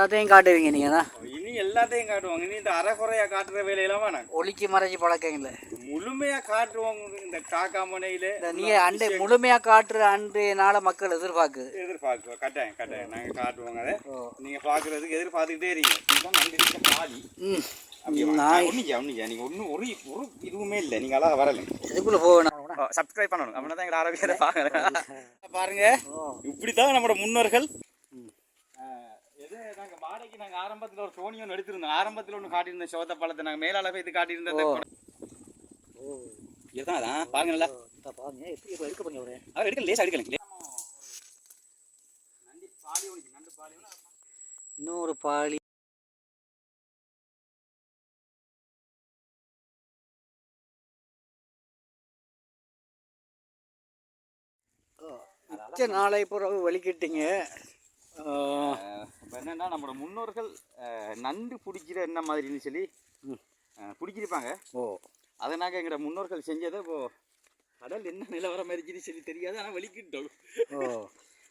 எல்லாத்தையும் காட்டுவீங்க நீங்கள் தான். இனி எல்லாத்தையும் காட்டுவாங்க. இனி இந்த அரைக்குறையா காட்டுற வேலையெல்லாம் வேணாம். ஒளிக்கு மறைச்சி பழக்கம் இல்லை முழுமையா காட்டுவாங்க இந்த காக்கா முனையில. நீங்கள் அண்டை முழுமையாக காட்டுற அன்றைய மக்கள் எதிர்பார்க்குது. எதிர்பார்க்குவோம் கட்டாயம் கட்டாயம். நாங்க காட்டுவோங்க அதை. ஓ. நீங்க பாக்குறதுக்கு எதிர்பார்த்துக்கிட்டே இருக்கீங்க. இதுதான் நன்றி பாதி ம். நீங்கள் இதுவுமே இல்லை. நீங்கள் அழகாக வரலை. இதுக்குள்ளே போகணும்? சப்ஸ்கிரைப் பண்ணணும். அப்படின்னா தான் எங்கள் ஆரோக்கியத்தை பார்க்குறேன். பாருங்க. ஓ. இப்படி தான் நம்மளோட முன்னோர்கள் நாங்கள் வாடகைக்கு நாங்கள் ஆரம்பத்தில் ஒரு சோனி ஒன்று எடுத்திருந்தோம். ஆரம்பத்தில் ஒன்று காட்டியிருந்தோம் சோத்த பழத்தை நாங்கள் மேலால போய் இது காட்டியிருந்தோம் ஓ. இதுதான் அதான் பாருங்க நல்லா. பாருங்க. எப்படி இப்போ எடுக்க போறீங்க அவரு? அவர் எடுக்கல லேசா எடுக்கல நண்டி பாலி ஒன்று நண்டு பாலி இன்னொரு பாலி. மிச்ச நாளை பிறகு வலிக்கிட்டீங்க. இப்போ என்னன்னா நம்மளோட முன்னோர்கள் நண்டு பிடிக்கிற என்ன மாதிரின்னு சொல்லி பிடிச்சிருப்பாங்க. ஓ. அதை நாங்கள் எங்களோட முன்னோர்கள் செஞ்சதை இப்போ கடல் என்ன நிலவரம் இருந்துச்சுன்னு சொல்லி தெரியாது ஆனால் வெளிக்கிட்டோம். ஓ.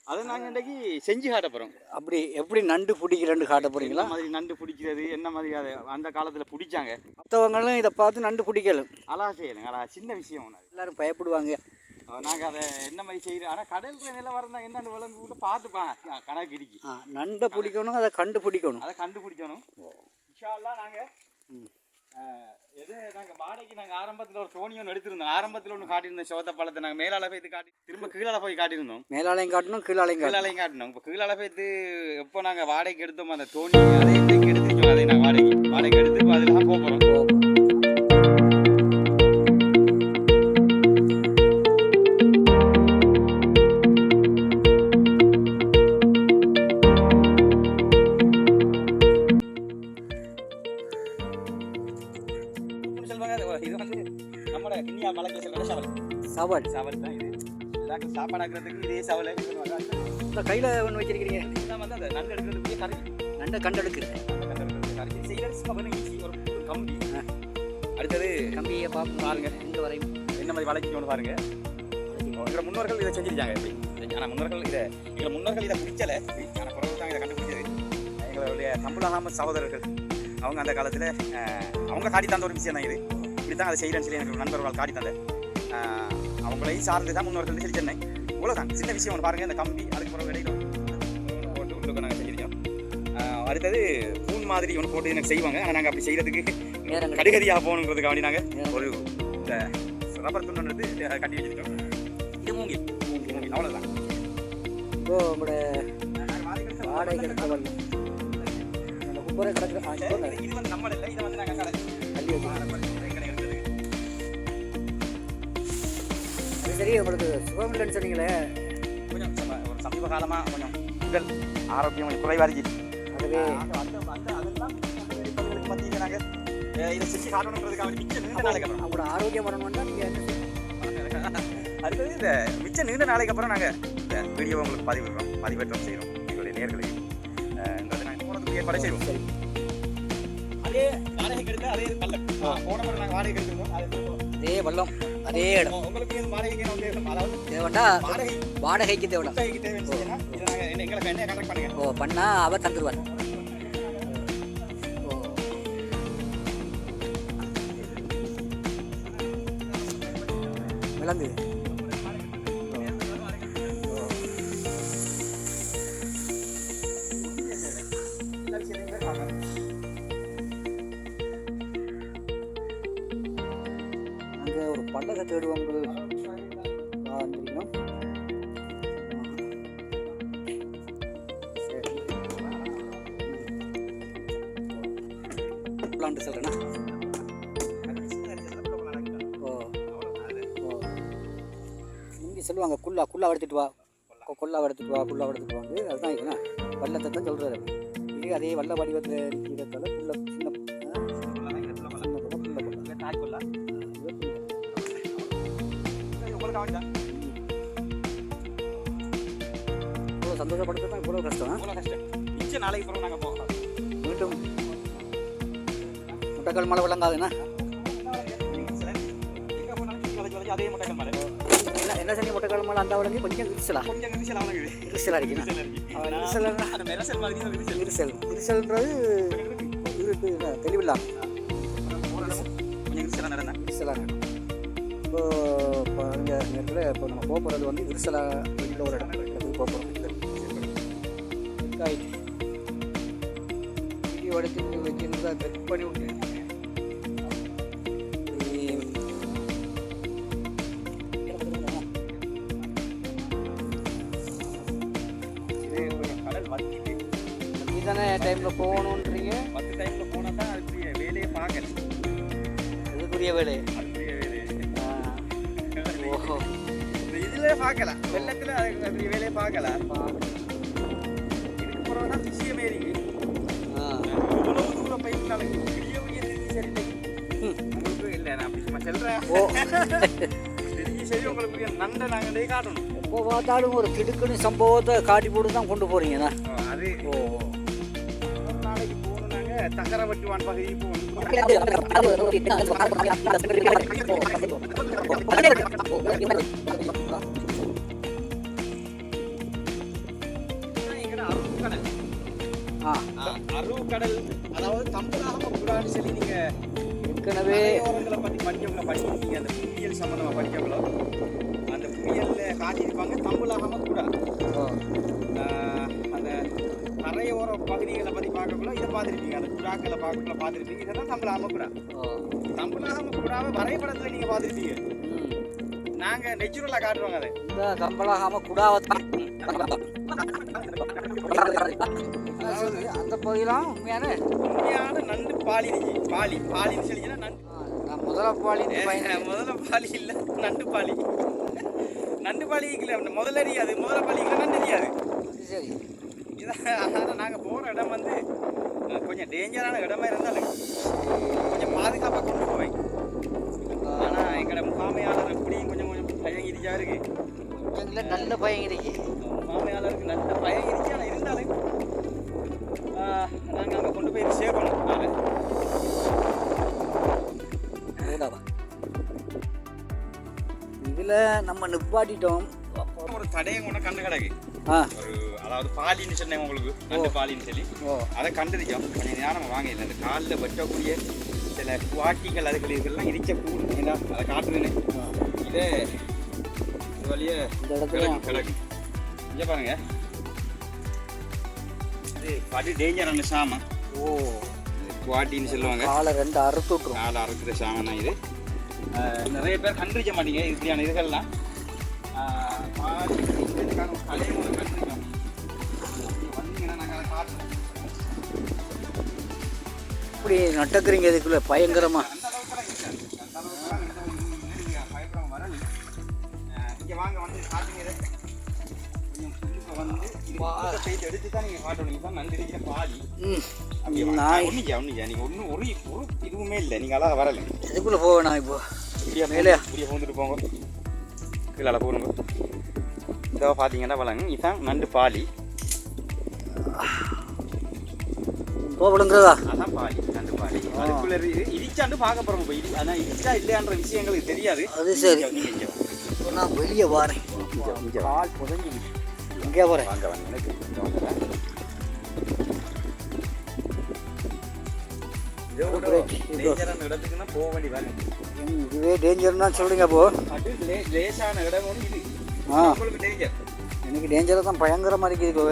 அதை நாங்கள் இன்றைக்கி செஞ்சு காட்ட போகிறோம் அப்படி எப்படி நண்டு பிடிக்கிறேன்னு காட்ட போறீங்களா? என்ன மாதிரி நண்டு பிடிக்கிறது என்ன மாதிரி அதை அந்த காலத்தில் பிடிச்சாங்க? மற்றவங்களும் இதை பார்த்து நண்டு பிடிக்கலும் அழகா செய்யலைங்க அழகா. சின்ன விஷயம் ஒன்று எல்லாரும் பயப்படுவாங்க. நாங்கள் அதை என்ன மாதிரி செய்கிறோம் ஆனால் கடலுக்கு நிலவரம் தான் என்னென்னு விலங்கு கூட பார்த்துப்பாங்க கணக்கு இடிக்கி நண்டை பிடிக்கணும் அதை கண்டு பிடிக்கணும் அதை கண்டுபிடிக்கணும். இன்ஷால்லாம் நாங்கள். எது நாங்கள் வாடகைக்கு நாங்கள் ஆரம்பத்தில் ஒரு சோனி ஒன்று எடுத்திருந்தோம். ஆரம்பத்தில் ஒன்று காட்டியிருந்தோம் சோத்த பழத்தை நாங்கள் மேலால போய் காட்டி திரும்ப கீழால போய் காட்டியிருந்தோம். மேலாலையும் காட்டணும் கீழாலையும் காட்டணும். கீழாலையும் காட்டினோம். இப்போ கீழால போய்த்து எப்போ நாங்கள் வாடகைக்கு எடுத்தோம் அந்த தோணி அதை எடுத்துருக்கோம் அதை நாங்கள் வாடகைக்கு வாடகைக்கு எடுத்து இப்போ அதில் தான் போக போகிறோம் ஆக்குறதுக்கு இதே சவலை இந்த கையில் ஒன்று வச்சிருக்கிறீங்க. வந்து அந்த நண்டு எடுக்கிறதுக்கு கறி நண்டை கண்டெடுக்கு கறி செய்கிறது சும்மா பண்ணி ஈஸி ஒரு ஒரு கம்பி. அடுத்தது கம்பியை பார்ப்போம். பாருங்க. இங்கே வரையும் என்ன மாதிரி வளைக்கணும்னு பாருங்க. எங்களை முன்னோர்கள் இதை செஞ்சிருக்காங்க. எப்படி ஆனால் முன்னோர்கள் இதை எங்களை முன்னோர்கள் இதை பிடிச்சல. ஆனால் பிறகு தான் இதை கண்டுபிடிச்சது. எங்களுடைய தமிழ் அகமது சகோதரர்கள் அவங்க அந்த காலத்தில் அவங்க காட்டி தந்த ஒரு விஷயம் தான் இது. இப்படி தான் அதை செய்கிறேன்னு சொல்லி எனக்கு நண்பர்கள் காட்டி தந்த அஹ், அவங்களையும் சார்ந்து தான் முன்னோர்கள் சொல்லி சென்னேன் இவ்வளோதான் சின்ன விஷயம் ஒன்று பாருங்கள் இந்த கம்பி அதுக்கு பிறகு இடையில போட்டு உள்ளுக்கு நாங்கள் செஞ்சிருக்கோம் அடுத்தது பூன் மாதிரி ஒன்று போட்டு எனக்கு செய்வாங்க. ஆனால் நாங்கள் அப்படி செய்கிறதுக்கு. கடுகதியாக போகணுங்கிறதுக்கு வேண்டி நாங்கள் ஒரு இந்த ரப்பர் துண்டு எடுத்து அஹ், கட்டி வச்சிருக்கோம். இது மூங்கில் மூங்கில் அவ்வளோதான் இப்போ உங்களோட வாடகை கிடக்கு இல்லை. இது வந்து நம்ம இல்லை. இது வந்து நாங்கள் கடை சரி உங்களுக்கு சுகம் இல்லைன்னு சொன்னீங்களே. கொஞ்சம் ஒரு சமீப காலமாக கொஞ்சம் உடல் ஆரோக்கியம் குறைவாக இருக்கு அதுவே. மத்தியில் நாங்கள் இதை செஞ்சு காட்டணுன்றதுக்காக மிச்சம் நீண்ட நாளைக்கு அப்புறம். அவங்களோட ஆரோக்கியம் வரணும்னா நீங்கள்? அடுத்தது இந்த மிச்சம் நீண்ட நாளைக்கு அப்புறம் நாங்கள் இந்த வீடியோ உங்களுக்கு பதிவிடுறோம் பதிவேற்றம் செய்கிறோம் எங்களுடைய நேர்களையும். நாங்கள் ஏற்பாடு செய்வோம். அதே எடுத்து அதே போன முறை நாங்கள் எடுத்துருக்கோம். அதே வல்லம் அதே இடம். தேவைண்டா வாடகை வாடகைக்கு தேவைடா வாடகைக்கு தேவைன்னு. சொன்னா இதை நாங்கள் பல்லகை தேடுவாங்க தெரியும் சரி பிளான்ட்டு ஓ ஓ முந்தி சொல்லுவாங்க குல்லா குல்லா எடுத்துட்டு வா கொ- கொல்லா எடுத்துட்டு வா குல்லா எடுத்துட்டு வாங்க அதுதான் இதுனா வல்லத்தை தான் சொல்கிறாரு இது அதே வல்ல வடிவத்தில் இருக்கிறதால குள்ள சின்ன ஆ, சின்ன குள்ள, குள்ள இவ்வளோ சந்தோஷப்படுறது தான் இவ்வளோ கஷ்டம் மிச்ச நாளைக்கு பிறகு நாங்கள் போகலாம் மீண்டும் முட்டைக்கால் மழை விளங்காதுண்ணா அதே முட்டைகள் மலை. என்ன என்ன செஞ்சு முட்டைக்கால் மழை அந்த விளங்கி கொஞ்சம் விரிசலா? கொஞ்சம் விரிசலா இருக்குண்ணா விரிசல் இருக்கு விரிசல் விரிசல்ன்றது விரிசலாக நடந்தேன் இப்போ இப்போ நேரத்தில் இப்போ நம்ம போக போகிறது வந்து விரிசலாக உள்ள ஒரு இடம் இடத்துக்கு போக போகிறோம் வீடியோ எடுத்து வச்சிருந்தா கட் பண்ணி விட்டேன் இது கடல் வத்திட்டு இதானே டைமில் போகணும். பார்க்கலாம். வெள்ளத்தில் அதுக்குரிய வேலையை பார்க்கலாம். இதுக்கு பிறகு தான் விஷயம் ஏறிங்க ஆ. இவ்வளவு தூரம் பயிர்னாலும் பெரிய திருச்சி சரி. உங்களுக்கு இல்லை நான் அப்படி சொல்கிறேன் திருச்சி சரி உங்களுக்கு நண்டை நாங்கள் காட்டணும். எப்போ பார்த்தாலும் ஒரு திடுக்குன்னு சம்பவத்தை காட்டி போட்டு தான் கொண்டு போகிறீங்கண்ணா அது. ஓ. நாளைக்கு பகுதிக்கு போகணும். ஆ. அருவுக்கடல் அதாவது தமிழாக புறான்னு சொல்லி நீங்கள் ஏற்கனவே ஓரங்களை பற்றி படிக்கவங்கள படிச்சிருக்கீங்க. அந்த புவியியல் சம்மந்தமாக படிக்கவங்களோ அந்த புவியியலில் காட்டியிருப்பாங்க தமிழாக புறா. அந்த கரையோர பகுதிகளை பற்றி பார்க்கக்குள்ள இதை பார்த்துருப்பீங்க. அந்த புறாக்களை பார்க்கக்குள்ள பார்த்துருப்பீங்க. இதெல்லாம் தமிழாக புறா. தமிழாக புறாவை வரைபடத்தில் நீங்கள் பார்த்துருப்பீங்க. நாங்கள் நெச்சுரலாக காட்டுவாங்க அதை. கம்பளாகாம குடாவத்தான் அதாவது அந்த பகுதியெல்லாம் உண்மையான உண்மையான நண்டு பாலி பாலி பாலின்னு சொல்லிச்சுன்னா நண்டு. நான் முதல்ல பாலி முதல்ல பாலி இல்லை நண்டு பாலி. நண்டு பாலி இல்லை முதல்ல அறியாது. முதல்ல பாலி இல்லை நண்டு அறியாது. சரி. இதான் அதனால் நாங்கள் போகிற இடம் வந்து கொஞ்சம் டேஞ்சரான இடமா இருந்தாலும் கொஞ்சம் பாதுகாப்பாக கொண்டு போய் ஆனால் எங்களோட முகாமையாளர் எப்படியும் கொஞ்சம் கொஞ்சம் பயம் இருக்கு. நல்ல பையன் இருக்கு முகாமையாளருக்கு நல்ல பயம் இடிச்சு ஆனால் இருந்தாலும் நாங்கள் அங்கே கொண்டு போய் சேர்க்கணும் நாளை இதில் நம்ம நிப்பாட்டிட்டோம். ஒரு தடையை கொண்டு கண்டு கிடக்கு. ஒரு அதாவது பாலின்னு சொன்னேன் உங்களுக்கு நண்டு பாலின்னு சொல்லி. ஓ. அதை கண்டுருச்சோம் கொஞ்சம் நேரம் வாங்க இல்லை அந்த காலில் வெட்டக்கூடிய சில குவாட்டிகள் அதுகள் இதெல்லாம் இடிச்ச கூடு ஏன்னா அதை காட்டுதுன்னு இதே இது வழியே கிடக்கு கிடக்கு. இங்கே பாருங்க. இது படி டேஞ்சரான சாமான் ஓ. குவாட்டின்னு சொல்லுவாங்க. காலை ரெண்டு அறுத்து விட்ருவோம் காலை அறுக்கிற சாமான் தான் இது. நிறைய பேர் கண்டுபிடிக்க மாட்டீங்க இதுகள்லாம். இதுக்கான கண்டுபிடிக்கோம் வந்தீங்கன்னா நாங்கள் காட்டுறோம். இப்படி நட்டக்குறீங்க இதுக்குள்ள பயங்கரமா. அந்த அளவுக்குலாம் இருக்காது. அந்த அளவுக்குலாம் இந்த ஒரு நீங்க பயப்படாம வரணும். அஹ் இங்க வாங்க வந்து காட்டுங்க வந்து போயிட்டு எடுத்து தான் நீங்க காட்டணும். இதுதான் நண்டு இருக்கிற பாதி. ம். அப்படியே வாங்க. நாய். ஒண்ணுங்க, ஒண்ணுங்க. நீங்க ஒண்ணும் ஒரு ஒரு இதுவுமே இல்லை. நீங்க அழகா வரல. இதுக்குள்ள போவேண்ணா இப்போ? இப்படியே மேலே. இப்படியே போந்துட்டு போங்க. கீழே போடுங்க. இதோ பார்த்தீங்கன்னா வளங்க. இதுதான் நண்டு பாலி. போகணுங்கிறதா அதான் பாலி நண்டு பாலி. அதுக்குள்ள இடிச்சாண்டு பார்க்க போறோம் இப்போ. இடி ஆனால் இடிச்சா இல்லையான்ற விஷயம் எங்களுக்கு தெரியாது. அது சரி. நான் வெளியே வரேன். கால் புதஞ்சி இங்கே போகிறேன் வேண்டி வேலை இதுவே டேஞ்சர்னு தான் சொல்கிறீங்க அப்போ. லேசான இடம் இது. ஆ. எனக்கு டேஞ்சராக தான் பயங்கரமாக இருக்குது இப்போ.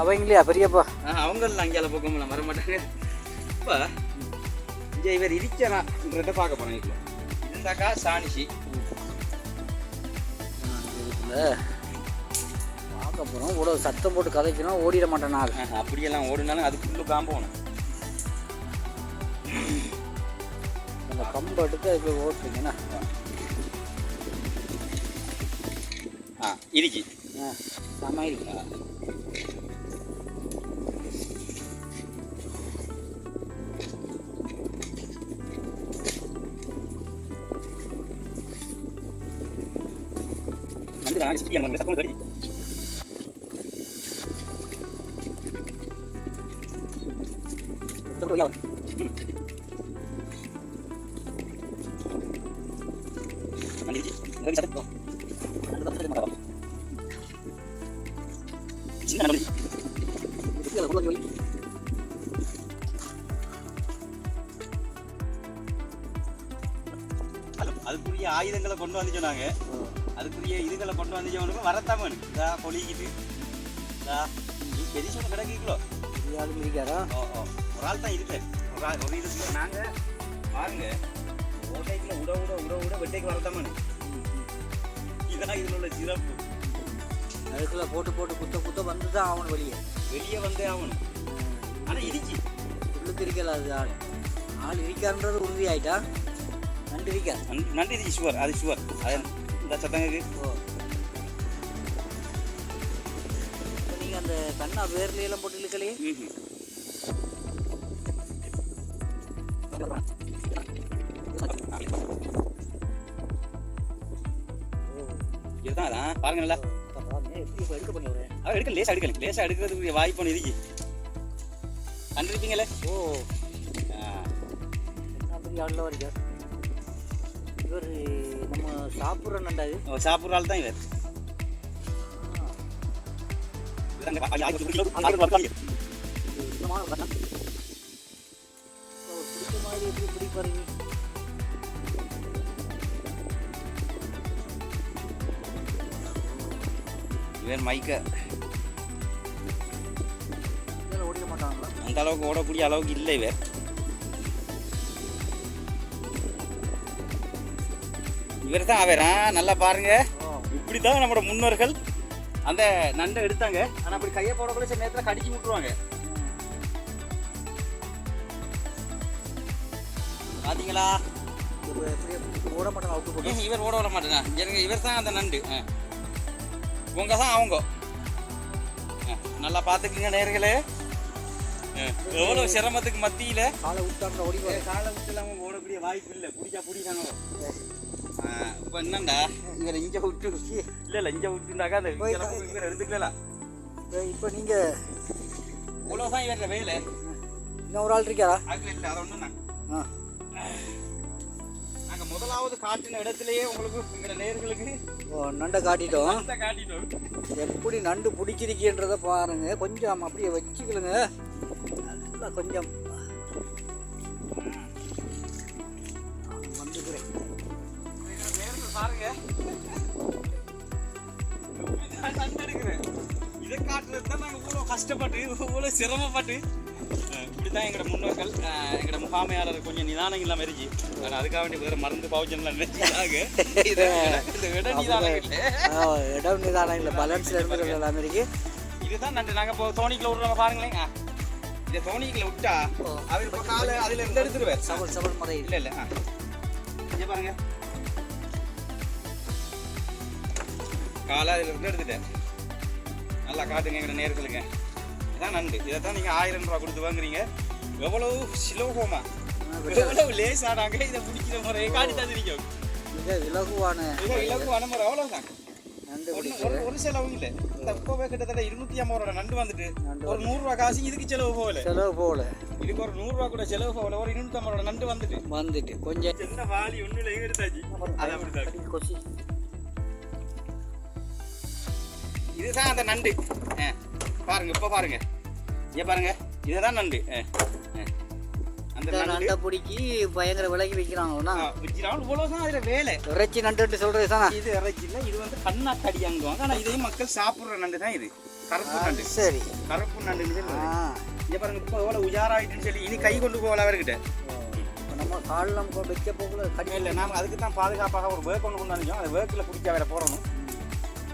அவங்களே பெரியப்பா? அவங்கள அங்கேயால பக்கம் வர மாட்டாங்க. இப்போ இங்கே இவர் இடிச்சான்றத பார்க்க போறேன் இதில் இருந்தாக்கா இதுக்குள்ள. பார்க்க போகிறோம் இவ்வளோ சத்தம் போட்டு கதைக்கணும். ஓடிட மாட்டேன் நான். அப்படியெல்லாம் ஓடினாலும் அதுக்குள்ளே தான் போகணும் அந்த கம்பை எடுத்து அதுக்கு ஓட்டுறீங்கண்ணா ஆ இடிக்கி. ஆ செம்ம இருக்கு வந்து நான் சத்தம் கடி உள்ள அதுக்குரிய ஆயுதங்களை கொண்டு வந்து சொன்னாங்க. அதுக்குரிய இதுகளை கொண்டு வந்து சொன்னவனுக்கு வரத்தாமன் இதா பொழிக்கிட்டு இதா. நீ பெரிய சொன்ன கிடக்கிக்கலோ யாரும் இருக்காரா? ஓ ஓ ஒரு ஆள் தான் இருக்கு ஒரு ஆள் ஒரு இது நாங்கள் பாருங்க ஓட்டைக்குள்ள உட உட உட உட வெட்டைக்கு இதான் இதில் உள்ள சிறப்பு. அதுக்குள்ள போட்டு போட்டு குத்த குத்த வந்து தான் அவன் வெளியே. வெளியே வந்தே ஆகணும். ஆனால் இடிச்சு. உள்ளுக்கு இருக்கல அது ஆள். ஆள் இருக்கான்றது உறுதி ஆயிட்டா நண்டு இருக்கா நன்- நன்றி இது சுவர் அது சுவர். அது இந்த சத்தங்க ஓ. நீங்கள் அந்த கண்ணா வேர்ல எல்லாம் போட்டு இழுக்கலையே? இதுதான்? அதான் பாருங்க நல்லா இப்போ எடுக்க லேசா எடுக்கல. லேசா எடுக்கிறதுக்கு வாய்ப்பு ஒன்று இருக்கு. கண்டிருப்பீங்களே ஓ. ஆளில் வரீங்க இவர் நம்ம சாப்பிட்ற நண்டா இது. சாப்பிட்ற ஆள் தான் இவர். சுத்தமான மாதிரி எப்படி பிடிப்பாருங்க இவன் மைக்க அந்த அளவுக்கு ஓடக்கூடிய அளவுக்கு இல்லை இவர் இவர் தான் அவரா நல்லா பாருங்க. ஓ இப்படி தான் நம்மளோட முன்னோர்கள் அந்த நண்டை எடுத்தாங்க. ஆனால் அப்படி கையை போடக்கூட சில நேரத்தில் கடிச்சு விட்டுருவாங்க பாத்தீங்களா? இப்போ எப்படி ஓட மாட்டாங்க இவர் ஓட விட மாட்டேங்க எனக்கு இவர் தான் அந்த நண்டு. உங்க தான் அவங்க நல்லா பார்த்துக்குங்க நேர்களே. ஆ, எவ்வளவு சிரமத்துக்கு மத்தியில? காலை விட்டாங்க ஓடி காலை விட்டு இல்லாம ஓடக்கூடிய வாய்ப்பு இல்லை. பிடிச்சா பிடிக்காங்க இப்போ என்னண்டா? இவர் இங்க விட்டு இல்ல இல்ல இங்க விட்டுண்டாக்கா அந்த இவர் எடுத்துக்கலாம் இப்போ நீங்கள் இவ்வளவுதான் இவர வேலை. இன்னும் ஒரு ஆள் இருக்காரா? அது இல்லை அதை ஆ நாங்க முதலாவது காட்டின இடத்திலேயே உங்களுக்கு எங்களோட நேர்களுக்கு ஓ நண்டை காட்டிட்டோம். காட்டிட்டோம். எப்படி நண்டு பிடிச்சிருக்கின்றத பாருங்க. கொஞ்சம் அப்படியே வச்சுக்கலுங்க. நல்லா கொஞ்சம். வந்துக்கிறேன். பாருங்க. நண்டு எடுக்கிறேன். இதை காட்டுறது தான் நாங்கள் இவ்வளோ கஷ்டப்பட்டு இவ்வளோ சிரமப்பட்டு இப்படிதான் எங்களோட முன்னோர்கள் எங்களோட முகாமையாளர் கொஞ்சம் நிதானம் இல்லாமல் இருந்துச்சு. ஆனால் அதுக்காக வேண்டி வேறு மருந்து பவுச்சன்லாம் நினைச்சாங்க இது இந்த இட நிதானம் இல்லை. இடம் நிதானம் இல்லை. பேலன்ஸில் இருந்து எல்லாமே இருக்கு. இதுதான் நண்டு நாங்கள் இப்போ தோணிக்குள்ள விடுறவங்க பாருங்களேன். இதை தோணிக்குள்ள விட்டா. அவர் இப்போ காலை அதில் இருந்து எடுத்துருவார். சவல் சவல் முறை இல்லை இல்லை ஆ. இங்கே பாருங்க. காலை அதில் இருந்து எடுத்துட்டேன் நல்லா காட்டுங்க எங்களை நேர்களுங்க இதான் நண்டு. இதை தான் நீங்கள் ஆயிரம் ரூபா கொடுத்து வாங்குறீங்க. எவ்வளவு சிலோகமா? எவ்வளவு லேசானாங்க. இதை பிடிக்கிற முறையை காட்டி தந்துருக்கோம். மிக இலகுவான மிக இலகுவான முறை. அவ்வளோதான் பிடிக்கிற ஒரு செலவும் இல்லை. இந்த இப்போவே கிட்டத்தட்ட இருநூத்தி ஐம்பது ரூபா நண்டு வந்துட்டு ஒரு நூறுரூவா காசு இதுக்கு செலவு போகல. செலவு போகல. இதுக்கு ஒரு நூறுரூவா கூட செலவு போகல. ஒரு இருநூத்தி ஐம்பது ரூபா நண்டு வந்துட்டு. வந்துட்டு. கொஞ்சம் என்ன வாலி ஒன்றும் இல்லை எடுத்தாச்சு அது கொசி. இதுதான் அந்த நண்டு. பாருங்க இப்போ பாருங்க. இங்க பாருங்க. இதுதான் நண்டு. அந்த நண்டு. நண்டை பிடிக்கி பயங்கர விலைக்கு விற்கிறாங்கன்னா விற்கிறாங்க இவ்வளோதான் அதில் வேலை. இறைச்சி நண்டுன்னு சொல்றது தானே? இது இறைச்சி இல்லை இது வந்து கண்ணாக்கடி அங்குவாங்க ஆனால் இதையும் மக்கள் சாப்பிட்ற நண்டு தான் இது. கருப்பு நண்டு. சரி. கருப்பு நண்டுன்னு சொல்லி இங்க பாருங்க இப்போ எவ்வளோ உஜாராயிட்டுன்னு சொல்லி இனி கை கொண்டு போகல அவர்கிட்ட. நம்ம கால் நம்ம வைக்க போகல கடி இல்லை நாம அதுக்கு தான் பாதுகாப்பாக ஒரு வேர்க் ஒன்று கொண்டு வந்தோம் அந்த வேர்க்கில் பிடிச்ச வேற போடணும்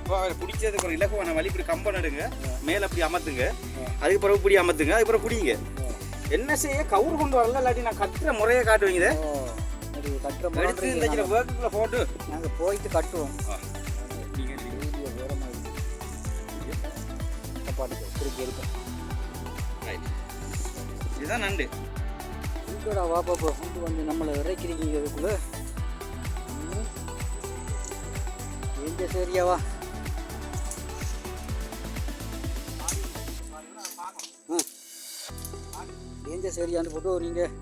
இப்போ அவர் பிடிச்சதுக்கு ஒரு இலகுவான வழி. இப்படி கம்பம் நடுங்க. மேலே அப்படி அமர்த்துங்க. அதுக்கு பிறகு இப்படி அமர்த்துங்க. அதுக்கு பிறகு பிடிங்க. என்ன செய்ய? கவுர் கொண்டு வரல இல்லாட்டி நான் கட்டுற முறையை காட்டுவீங்க எடுத்து இந்த சில வேர்க்குள்ள போட்டு. நாங்கள் போயிட்டு கட்டுவோம். திருப்பி இருக்கும். இதுதான் நண்டு. இருக்கடா வா பாப்பா கொண்டு வந்து நம்மளை இறக்கிறீங்க இதுக்குள்ள. எங்க சரியாவா எங்க சரியான்னு போட்டு நீங்கள்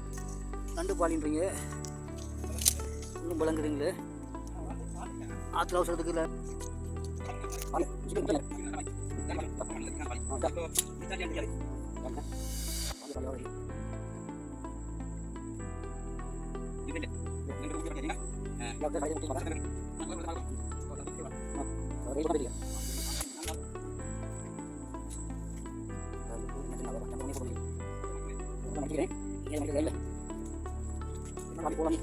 நண்டு பாலின்றீங்க இன்னும் பழங்குறீங்களே ஆற்றுல அவசரத்துக்கு இல்லை nila. Marami po lang.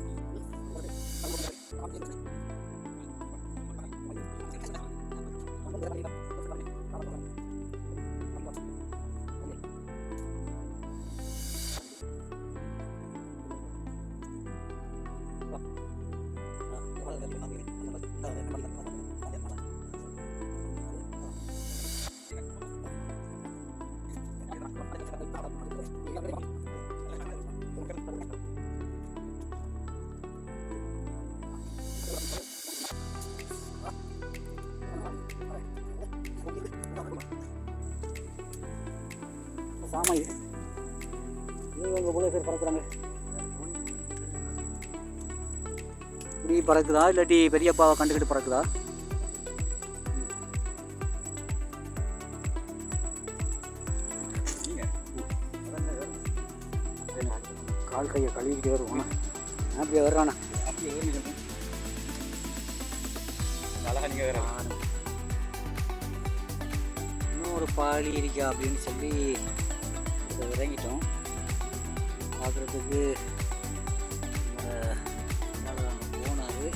Thank you. சாமா இது. இவங்க இவ்வளோ பேர் பறக்குறாங்க. இப்படி பறக்குதா? இல்லாட்டி பெரியப்பாவை கண்டுக்கிட்டு பறக்குதா? கால் கையை கழுவிக்கிட்டே வருவோம் அப்படியே வர்றானா வேற. இன்னும் ஒரு பாலி இருக்கா அப்படின்னு சொல்லி இறங்கிட்டோம். பார்க்குறதுக்கு போனார்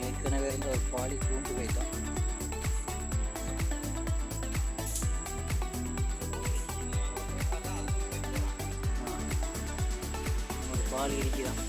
ஏற்கனவே இருந்த ஒரு பாலி கூண்டு வைத்தோம் பாலி இருக்குதான்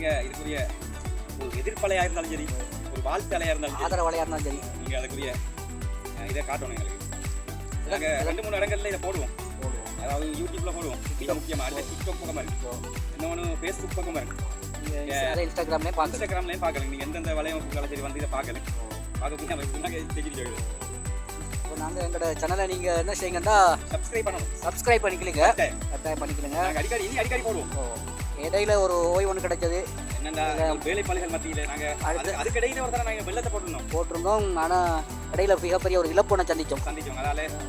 நீங்க இதுக்குரிய ஒரு எதிர்ப்பலையா இருந்தாலும் சரி ஒரு வாழ்த்து அலையா இருந்தாலும் சரி ஆதரவாளையா இருந்தாலும் சரி. நீங்க அதுக்குரிய இதை காட்டணும் எங்களுக்கு. நாங்க ரெண்டு மூணு இடங்கள்ல இதை போடுவோம். போடுவோம். அதாவது யூடியூப்ல போடுவோம். மிக முக்கியமா அடுத்த டிக்டாக் பக்கமா இருக்கு. இன்னொன்று ஃபேஸ்புக் பக்கமா இருக்கு. அதை இன்ஸ்டாகிராம்லேயே பார்க்கலாம் இன்ஸ்டாகிராம்லயும் பார்க்கலாம் நீங்க எந்தெந்த வலையமைப்புகளை சரி வந்து இதை பார்க்கலாம் பார்க்க நம்ம முன்னாடி தெரிஞ்சு இப்போ நாங்கள் எங்களோட சேனலை நீங்கள் என்ன செய்யுங்கன்னா சப்ஸ்கிரைப் பண்ணணும். சப்ஸ்கிரைப் பண்ணிக்கலுங்க. கட்டாயம் பண்ணிக்கலுங்க. அடிக்கடி இனி அடிக்கடி போடுவோம். இடையில ஒரு ஓய்வு ஒன்று கிடைச்சது. வேலைப்பாளிகள் மத்தியில அடுத்து- ஒரு வெள்ளத்தை போட்டுருந்தோம். போட்டிருந்தோம். ஆனால் இடையில மிகப்பெரிய ஒரு இழப்பு ஒன்று சந்தித்தோம்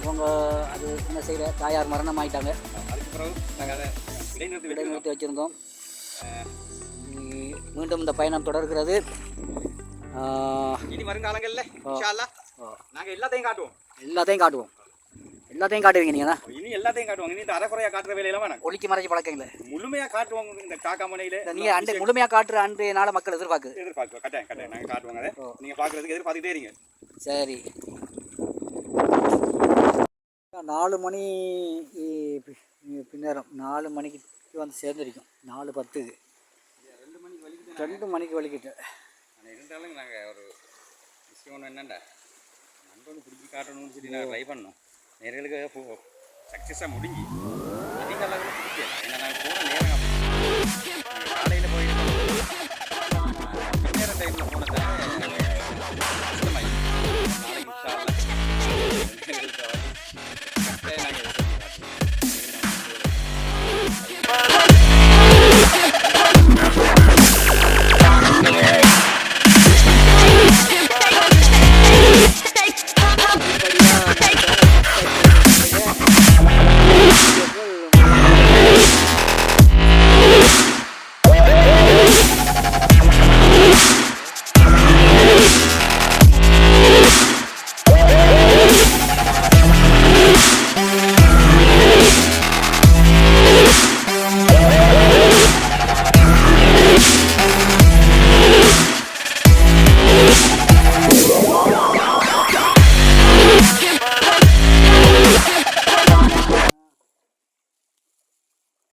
அவங்க அது என்ன செய்யல? தாயார் மரணம் ஆயிட்டாங்க. அதுக்கு பிறகு அதை இடைநிறுத்தி வச்சுருந்தோம். மீண்டும் இந்த பயணம் தொடர்கிறது. இனி வருங்காலங்கள்ல இன்ஷா அல்லாஹ் ஓ. நாங்க எல்லாத்தையும் காட்டுவோம். எல்லாத்தையும் காட்டுவோம். எல்லாத்தையும் காட்டுவீங்க நீங்கள் இனி எல்லாத்தையும் காட்டுவோம் இனி இந்த அரைக்குறையா காட்டுற வேலையெல்லாம் வேணாம். ஒழிச்சு மறைச்சி பழக்கங்கள. முழுமையா காட்டுவோம் இந்த காக்கா முனையில நீங்கள் அண்டை முழுமையாக காட்டுற அன்றைய நாளை மக்கள் எதிர்பார்க்குது எதிர்பார்க்குவோம் கட்டாயம் கட்டாயம். நாங்க காட்டுவோங்க அதை. ஓ. நீங்க பாக்குறதுக்கு எதிர்பார்த்துட்டே இருங்க. சரி. நாலு மணி பின்னேரம். நாலு மணிக்கு வந்து சேர்ந்துருக்கும். நாலு பத்துக்கு ரெண்டு மணிக்கு வலிக்கிட்டு ரெண்டு மணிக்கு வலிக்கிட்டு இருந்தாலும் நாங்கள் ஒரு விஷயம் ஒன்று என்னண்டா? நண்பனுக்கு பிடிச்சி காட்டணும்னு சொல்லி நான் ட்ரை பண்ணோம். நேர்களுக்கு சக்ஸஸாக முடிஞ்சு. அதிக அளவில் பிடிக்கல ஏன்னா நாங்கள் போன நேரம்